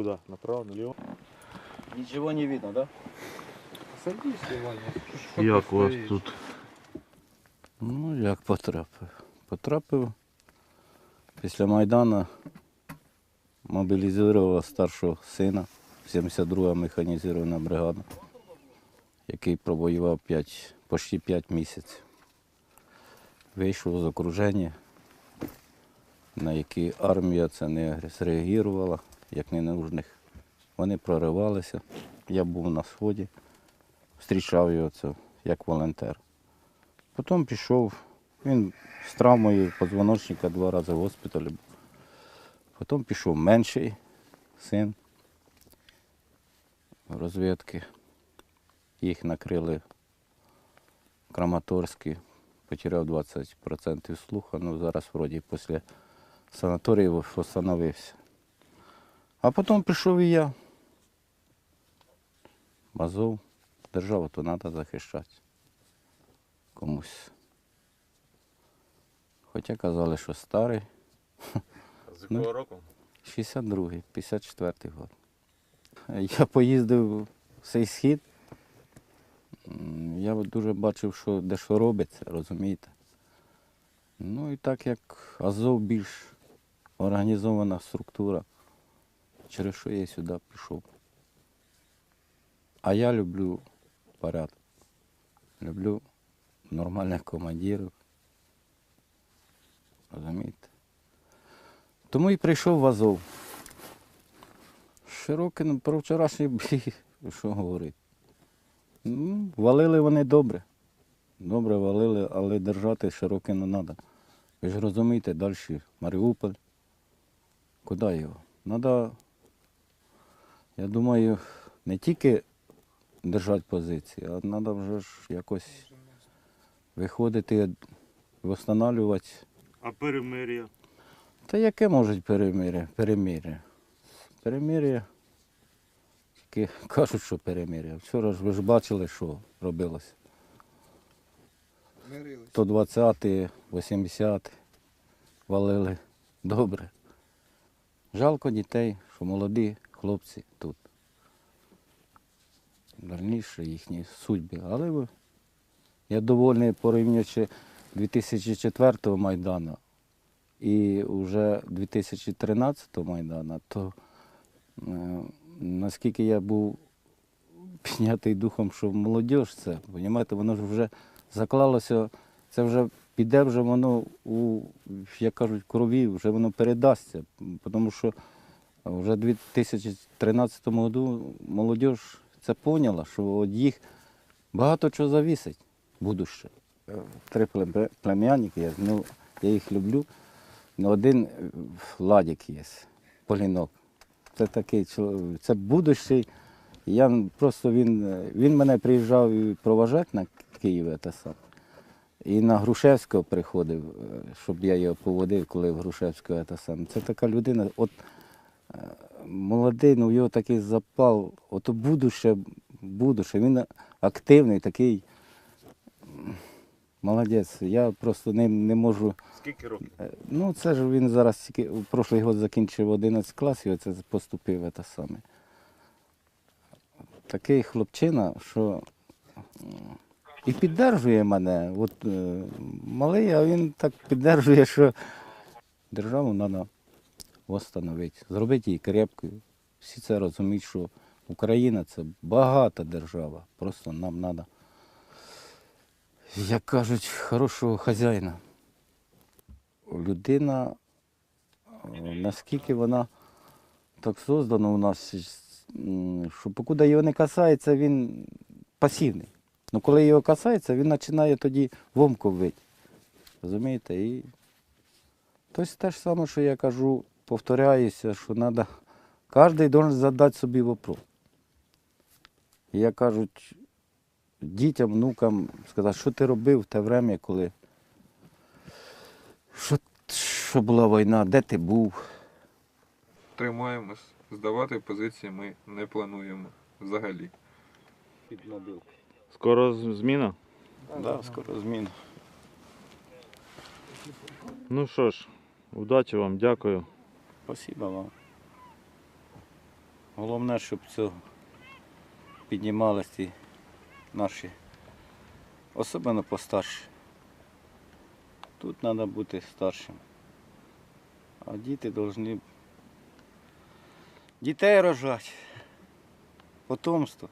Куда? Направо, налево? Ничего не видно, да? Садись, Ваня. Як у вас тут? Ну, як потрапив? Потрапив після Майдану, мобілізував старшого сина, 72-га механізована бригада, який провоював 5, почти 5 місяців. Вийшов з окруження, на які армія це не зреагувала, як ненужних. Вони проривалися. Я був на сході, зустрічав його це як волонтер. Потім пішов, він з травмою позвоночника два рази в госпіталі був. Потім пішов менший син розвідки. Їх накрили Краматорські, потеряв 20% слуха, ну зараз вроді після санаторію встановився. А потім пішов і я. Азов, державу то треба захищати комусь. Хоча казали, що старий. З Ну. якого року? 62-й, 54-й год. Я поїздив в цей схід. Я дуже бачив, що де що робиться, розумієте. Ну і так як Азов більш організована структура, через що я сюди пішов. А я люблю порядок. Люблю нормальних командирів. Розумієте? Тому і прийшов в Азов. Широкий, ну, про вчорашній бій, що говорити. Ну, валили вони добре. Добре валили, але держати широке не треба. Ви ж розумієте, далі Маріуполь. Куди його? Треба, я думаю, не тільки держати позиції, а треба вже ж якось виходити, встановлювати. А перемир'я? Та яке можуть перемир'я? Перемир'я. Перемир'я. Тільки кажуть, що перемир'я. Вчора ж ви ж бачили, що робилося. Мирились. 120, 80 валили. Добре. Жалко дітей, що молоді хлопці тут. Дальніше їхні судьби. Але я довольний порівнюючи 2004 Майдану і вже 2013 Майдану, то е, наскільки я був піднятий духом, що молодь це, розумієте, воно ж вже заклалося, це вже піде вже воно у, як кажуть, крові, вже воно передасться. Тому що вже в 2013 году молодь це поняла, що від їх багато чого завісить будуще. Три племянники, є, ну, я їх люблю. Ну, один Владик є, Полінок. Це такий це будущий. Я просто він, він мене приїжджав проважати на Київ, це сам. І на Грушевського приходив, е, щоб я його поводив, коли в Грушевського це сам. Це така людина, от е, молодий, ну в його такий запал, ото будуще, будуще. Він активний, такий молодець. Я просто не, не можу. Скільки років? Е, Ну, це ж він зараз тільки у прошлий год закінчив 11 класів, це поступив це саме. Такий хлопчина, що і піддержує мене. От, е, малий, а він так піддержує, що державу треба встановити, зробити її крепкою. Всі це розуміють, що Україна це багата держава. Просто нам треба, як кажуть, хорошого хазяїна людина, е, наскільки вона так создана у нас, що покуди його не касається, він пасивний. Ну коли його касається, він починає тоді вомку вити. Розумієте? І тобто те ж саме, що я кажу, повторяюся, що треба, кожен має задати собі вопрос. І як кажуть, дітям, внукам сказати, що ти робив в те время, коли що, що була війна, де ти був? Тримаємось. Здавати позиції ми не плануємо взагалі. Під мобілки. Скоро зміна? Так, да, скоро зміна. Ну що ж, удачі вам, дякую. Спасибо вам. Головне, щоб цього піднімались ті наші, особливо постарші. Тут треба бути старшим. А діти повинні дітей рожати. Потомство.